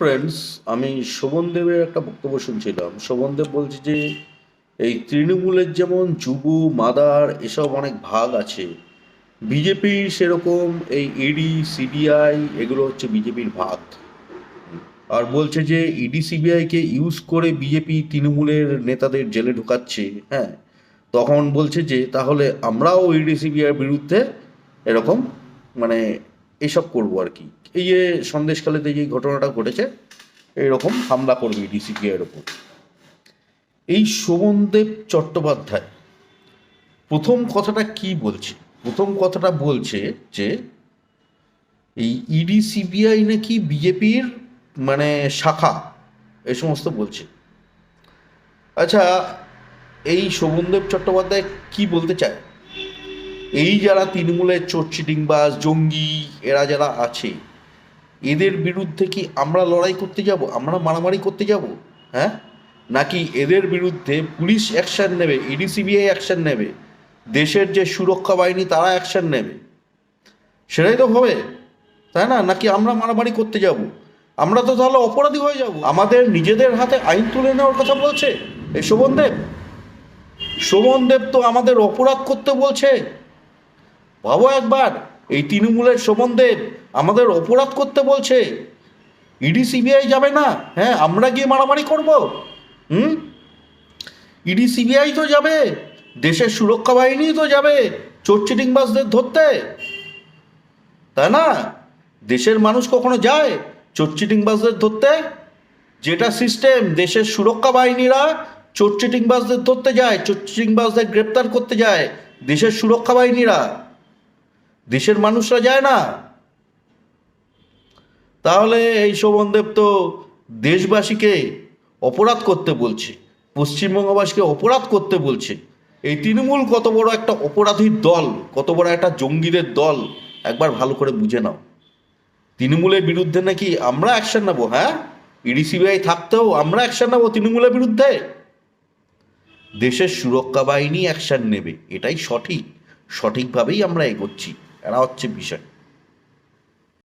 Friends আমি শোভনদেবের একটা বক্তব্য শুনছিলাম। শোভনদেব বলছে যে, এই তৃণমূলের যেমন যুব, মাদার, এসব অনেক ভাগ আছে। বিজেপির সেরকম এই ইডি সিবিআই এগুলো হচ্ছে বিজেপির ভাগ। আর বলছে যে ইডি সিবিআইকে ইউজ করে বিজেপি তৃণমূলের নেতাদের জেলে ঢোকাচ্ছে হ্যাঁ? তখন বলছে যে, তাহলে আমরাও ইডি সিবিআইয়ের বিরুদ্ধে এরকম মানে এসব করব আর কি। এই যে সন্দেশকালেতে যে ঘটনাটা ঘটেছে, এরকম হামলা করবে ইডি সিবিআইয়ের ওপর। এই শোভনদেব চট্টোপাধ্যায়, প্রথম কথাটা কি বলছে? প্রথম কথাটা বলছে যে, এই ইডি সিবিআই নাকি বিজেপির মানে শাখা এই সমস্ত বলছে। আচ্ছা এই শোভনদেব চট্টোপাধ্যায় কি বলতে চায়? এই যারা তৃণমূলের চোরচিটিংবাজ জঙ্গি, এরা যারা আছে, এদের বিরুদ্ধে কি আমরা লড়াই করতে যাব? আমরা মারামারি করতে যাব? হ্যাঁ? নাকি এদের বিরুদ্ধে পুলিশ অ্যাকশন নেবে ইডি সিবিআই অ্যাকশন নেবে, দেশের যে সুরক্ষা বাহিনী, তারা অ্যাকশন নেবে? সেটাই তো হবে, তাই না? নাকি আমরা মারামারি করতে যাব? আমরা তো তাহলে অপরাধী হয়ে যাব। আমাদের নিজেদের হাতে আইন তুলে নেওয়ার কথা বলছে, এই শোভনদেব শোভনদেব তো আমাদের অপরাধ করতে বলছে। ভাবো একবার, এই তৃণমূলের শোভনদেব আমাদের অপরাধ করতে বলছে। ইডি, সিবিআই যাবে না? হ্যাঁ আমরা গিয়ে মারামারি করব। হুম? ইডি, সিবিআই তো যাবে, দেশের সুরক্ষা বাহিনী তো যাবে চোর চিটিংবাজদের ধরতে। তাই না? দেশের মানুষ কখনো যায় চোর চিটিংবাজদের ধরতে? যেটা সিস্টেম, দেশের সুরক্ষা বাহিনীরা চোর চিটিংবাজদের ধরতে যায়, চোর চিটিংবাজদের গ্রেপ্তার করতে যায়, দেশের সুরক্ষা বাহিনীরা। দেশের মানুষরা যায় না। তাহলে এই শোভনদেব তো দেশবাসীকে অপরাধ করতে বলছে, পশ্চিমবঙ্গবাসীকে অপরাধ করতে বলছে। এই তৃণমূল কত বড় একটা অপরাধীর দল, কত বড় একটা জঙ্গিদের দল, একবার ভালো করে বুঝে নাও। তৃণমূলের বিরুদ্ধে নাকি আমরা অ্যাকশন নেব হ্যাঁ? ইডি সিবিআই থাকতেও আমরা অ্যাকশন নেব তৃণমূলের বিরুদ্ধে। দেশের সুরক্ষা বাহিনী অ্যাকশন নেবে, এটাই সঠিক। সঠিকভাবেই আমরা এগোচ্ছি। এরা হচ্ছে বিষয়।